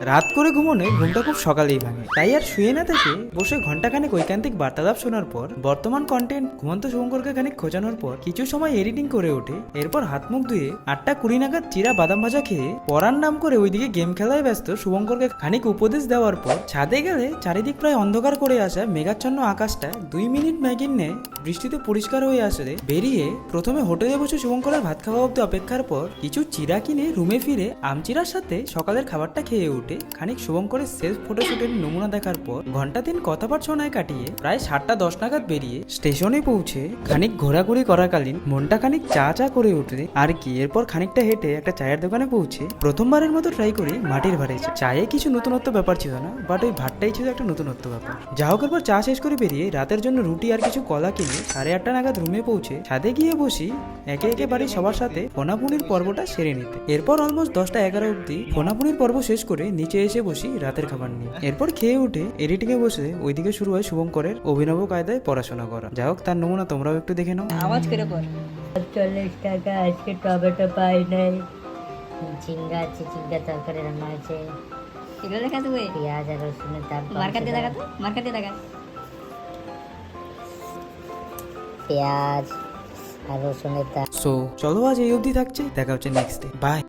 রাত করে ঘুমোনে ঘুমটা খুব সকালেই ভাঙে। তাই আর শুয়ে না থেকে বসে ঘন্টাখানেক ঐকান্তিক বার্তালাপ শোনার পর, বর্তমান কন্টেন্ট ঘুমন্ত শুভঙ্করকে খানিক খোঁজানোর পর কিছু সময় এডিটিং করে ওঠে, এরপর হাত মুখ ধুয়ে আটটা কুড়ি নাগাদ চিরা বাদাম ভাজা খেয়ে পড়ার নাম করে ওইদিকে গেম খেলায় ব্যস্ত শুভঙ্করকে খানিক উপদেশ দেওয়ার পর ছাদে গেলে চারিদিক প্রায় অন্ধকার করে আসা মেঘাচ্ছন্ন আকাশটা দুই মিনিট ম্যাগির নেয় বৃষ্টিতে পরিষ্কার হয়ে আসলে বেরিয়ে প্রথমে হোটেলে বসে শুভঙ্করের ভাত খাওয়া অব্দি অপেক্ষার পর কিছু চিরা কিনে রুমে ফিরে আমচিরার সাথে সকালের খাবারটা খেয়ে উঠে। খানিক শুভঙ্করের সেলফ ফটোশুটের নমুনা দেখার পর ঘণ্টা দিন কথাবার শোনায় কাটিয়ে প্রায় সাতটা দশ নাগাদ বেরিয়ে স্টেশনে পৌঁছে খানিক ঘোরাঘুরি করাকালীন মনটা খানিক চা চা করে উঠলে আর কি এরপর খানিকটা হেঁটে একটা চায়ের দোকানে পৌঁছে প্রথমবারের মতো ট্রাই করি মাটির ভাড়ে। চায়ে কিছু নতুনত্ব ব্যাপার ছিল না বাট ওই ভাতটাই ছিল একটা নতুনত্ব ব্যাপার যা হোক এরপর চা শেষ করে বেরিয়ে রাতের জন্য রুটি আর কিছু কলা কিনে সাড়ে আটটা নাগাদ রুমে পৌঁছে ছাদে গিয়ে বসি একে একে বাড়ির সবার সাথে ফোনাফুনির পর্বটা সেরে নিতে এরপর অলমোস্ট দশটা এগারো অবধি ফোনাফুনির পর্ব শেষ করে নিচে এসে বসি রাতের খাবার নিয়ে। এরপর খেয়ে উঠে এডিটিং এ বসে ওইদিকে শুরু হয় শুভঙ্করের অভিনব কায়দায় পড়াশোনা করা। যা হোক তার নমুনা তোমরাও একটু দেখে নাও। আওয়াজ করে পর চল্লিশ টাকা আজকে টমেটো পাই নাই। ঝিঙ্গা আছে ঝিঙ্গা তরকারি রান্না হয়েছে। এগুলো দেখা তো ওই পেঁয়াজ আর রসুনের দাম মার্কার দিয়ে দেখা তো মার্কার দিয়ে দেখা পেঁয়াজ আর রসুনের দাম। সো চলো আজ এই অবধি থাকছে দেখা হচ্ছে নেক্সট ডে বাই